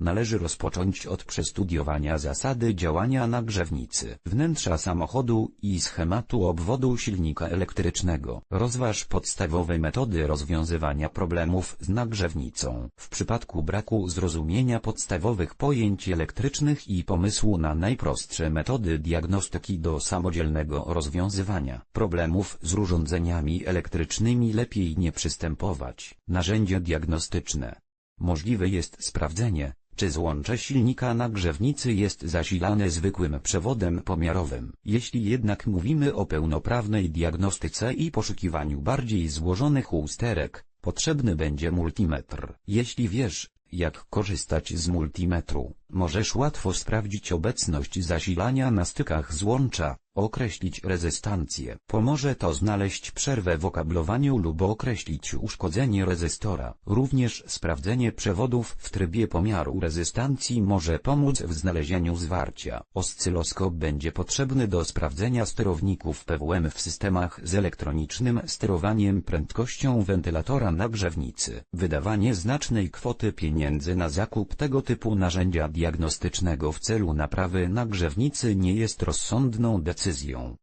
należy rozpocząć od przestudiowania zasady działania nagrzewnicy, wnętrza samochodu i schematu obwodu silnika elektrycznego. Rozważ podstawowe metody rozwiązywania problemów z nagrzewnicą. W przypadku braku zrozumienia podstawowych pojęć elektrycznych i pomysłu na najprostsze metody diagnostyki do samodzielnego rozwiązywania problemów z urządzeniami elektrycznymi lepiej nie przystępować. Narzędzie diagnostyczne. Możliwe jest sprawdzenie, czy złącze silnika nagrzewnicy jest zasilane zwykłym przewodem pomiarowym. Jeśli jednak mówimy o pełnoprawnej diagnostyce i poszukiwaniu bardziej złożonych usterek, potrzebny będzie multimetr. Jeśli wiesz, jak korzystać z multimetru, możesz łatwo sprawdzić obecność zasilania na stykach złącza, określić rezystancję. Pomoże to znaleźć przerwę w okablowaniu lub określić uszkodzenie rezystora. Również sprawdzenie przewodów w trybie pomiaru rezystancji może pomóc w znalezieniu zwarcia. Oscyloskop będzie potrzebny do sprawdzenia sterowników PWM w systemach z elektronicznym sterowaniem prędkością wentylatora nagrzewnicy. Wydawanie znacznej kwoty pieniędzy na zakup tego typu narzędzia diagnostycznego w celu naprawy nagrzewnicy nie jest rozsądną decyzją.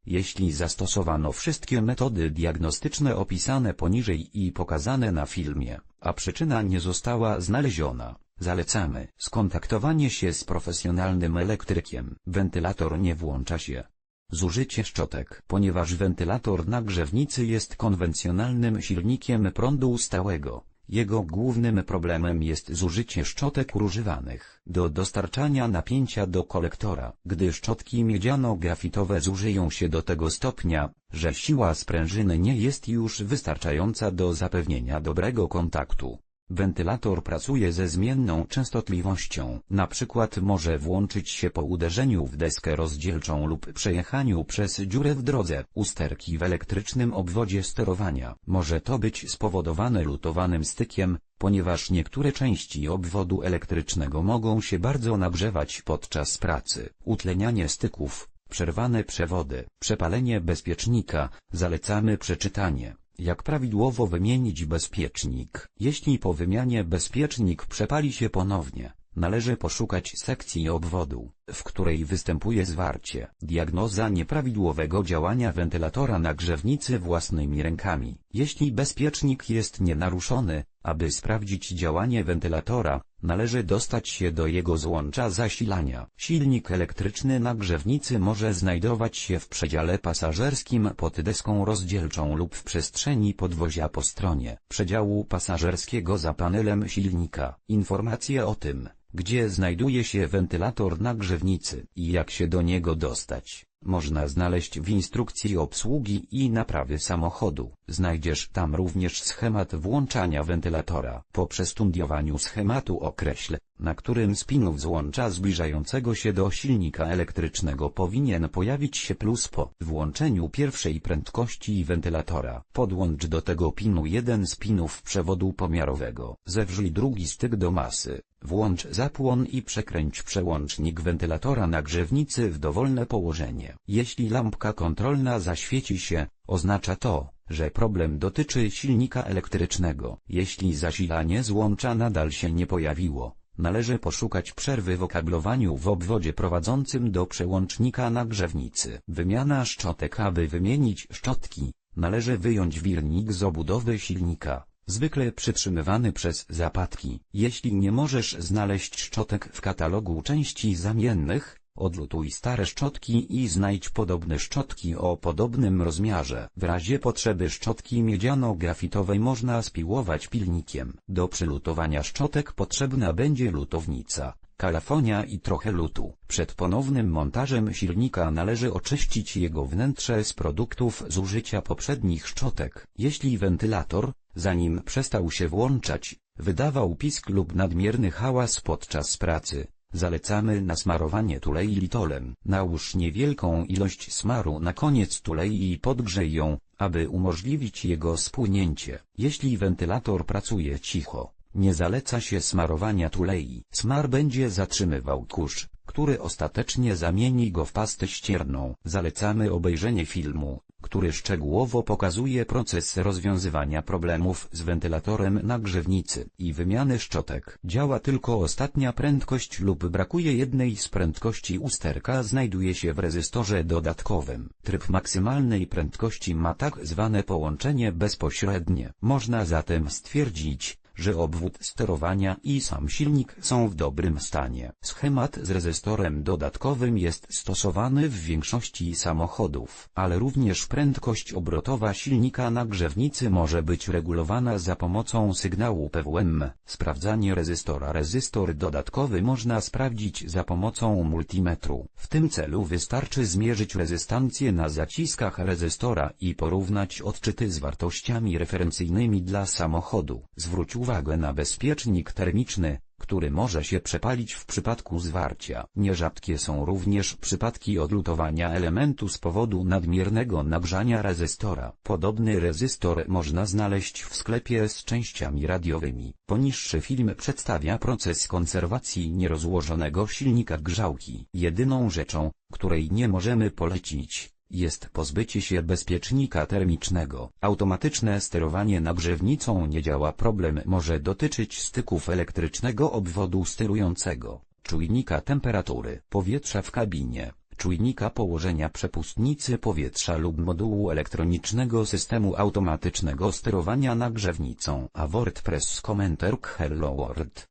Jeśli zastosowano wszystkie metody diagnostyczne opisane poniżej i pokazane na filmie, a przyczyna nie została znaleziona, zalecamy skontaktowanie się z profesjonalnym elektrykiem. Wentylator nie włącza się. Zużycie szczotek Ponieważ wentylator nagrzewnicy jest konwencjonalnym silnikiem prądu stałego, jego głównym problemem jest zużycie szczotek używanych do dostarczania napięcia do kolektora. Gdy szczotki miedziano-grafitowe zużyją się do tego stopnia, że siła sprężyny nie jest już wystarczająca do zapewnienia dobrego kontaktu, Wentylator pracuje ze zmienną częstotliwością. Na przykład może włączyć się po uderzeniu w deskę rozdzielczą lub przejechaniu przez dziurę w drodze. Usterki w elektrycznym obwodzie sterowania. Może to być spowodowane lutowanym stykiem, ponieważ niektóre części obwodu elektrycznego mogą się bardzo nagrzewać podczas pracy. Utlenianie styków, przerwane przewody, przepalenie bezpiecznika, zalecamy przeczytanie. Jak prawidłowo wymienić bezpiecznik? Jeśli po wymianie bezpiecznik przepali się ponownie, należy poszukać sekcji obwodu, w której występuje zwarcie. Diagnoza nieprawidłowego działania wentylatora nagrzewnicy własnymi rękami. Jeśli bezpiecznik jest nienaruszony, aby sprawdzić działanie wentylatora, należy dostać się do jego złącza zasilania. Silnik elektryczny nagrzewnicy może znajdować się w przedziale pasażerskim pod deską rozdzielczą lub w przestrzeni podwozia po stronie przedziału pasażerskiego za panelem silnika. Informacje o tym, gdzie znajduje się wentylator nagrzewnicy i jak się do niego dostać, można znaleźć w instrukcji obsługi i naprawy samochodu. Znajdziesz tam również schemat włączania wentylatora. Po przestudiowaniu schematu określ, na którym z pinów złącza zbliżającego się do silnika elektrycznego powinien pojawić się plus po włączeniu pierwszej prędkości wentylatora. Podłącz do tego pinu jeden z pinów przewodu pomiarowego. Zewrzyj drugi styk do masy. Włącz zapłon i przekręć przełącznik wentylatora nagrzewnicy w dowolne położenie. Jeśli lampka kontrolna zaświeci się, oznacza to, że problem dotyczy silnika elektrycznego. Jeśli zasilanie złącza nadal się nie pojawiło, należy poszukać przerwy w okablowaniu w obwodzie prowadzącym do przełącznika nagrzewnicy. Wymiana szczotek Aby wymienić szczotki, należy wyjąć wirnik z obudowy silnika zwykle przytrzymywany przez zapadki. Jeśli nie możesz znaleźć szczotek w katalogu części zamiennych, odlutuj stare szczotki i znajdź podobne szczotki o podobnym rozmiarze. W razie potrzeby szczotki miedziano-grafitowej można spiłować pilnikiem. Do przylutowania szczotek potrzebna będzie lutownica kalafonia i trochę lutu. Przed ponownym montażem silnika należy oczyścić jego wnętrze z produktów zużycia poprzednich szczotek. Jeśli wentylator, zanim przestał się włączać, wydawał pisk lub nadmierny hałas podczas pracy, Zalecamy nasmarowanie tulei litolem. Nałóż niewielką ilość smaru na koniec tulei i podgrzej ją, aby umożliwić jego spłynięcie. Jeśli wentylator pracuje cicho, nie zaleca się smarowania tulei. Smar będzie zatrzymywał kurz, który ostatecznie zamieni go w pastę ścierną. Zalecamy obejrzenie filmu, który szczegółowo pokazuje proces rozwiązywania problemów z wentylatorem na grzewnicy i wymiany szczotek. Działa tylko ostatnia prędkość lub brakuje jednej z prędkości usterka znajduje się w rezystorze dodatkowym. Tryb maksymalnej prędkości ma tak zwane połączenie bezpośrednie. Można zatem stwierdzić, że obwód sterowania i sam silnik są w dobrym stanie. Schemat z rezystorem dodatkowym jest stosowany w większości samochodów, ale również prędkość obrotowa silnika na grzewnicy może być regulowana za pomocą sygnału PWM. Sprawdzanie rezystora Rezystor dodatkowy można sprawdzić za pomocą multimetru. W tym celu wystarczy zmierzyć rezystancję na zaciskach rezystora i porównać odczyty z wartościami referencyjnymi dla samochodu. Zwróć uwagę na bezpiecznik termiczny, który może się przepalić w przypadku zwarcia. Nierzadkie są również przypadki odlutowania elementu z powodu nadmiernego nagrzania rezystora. Podobny rezystor można znaleźć w sklepie z częściami radiowymi. Poniższy film przedstawia proces konserwacji nierozłożonego silnika grzałki. Jedyną rzeczą, której nie możemy polecić, jest pozbycie się bezpiecznika termicznego. Automatyczne sterowanie nagrzewnicą nie działa. Problem może dotyczyć styków elektrycznego obwodu sterującego, czujnika temperatury powietrza w kabinie, czujnika położenia przepustnicy powietrza lub modułu elektronicznego systemu automatycznego sterowania nagrzewnicą. A WordPress Commenter Hello World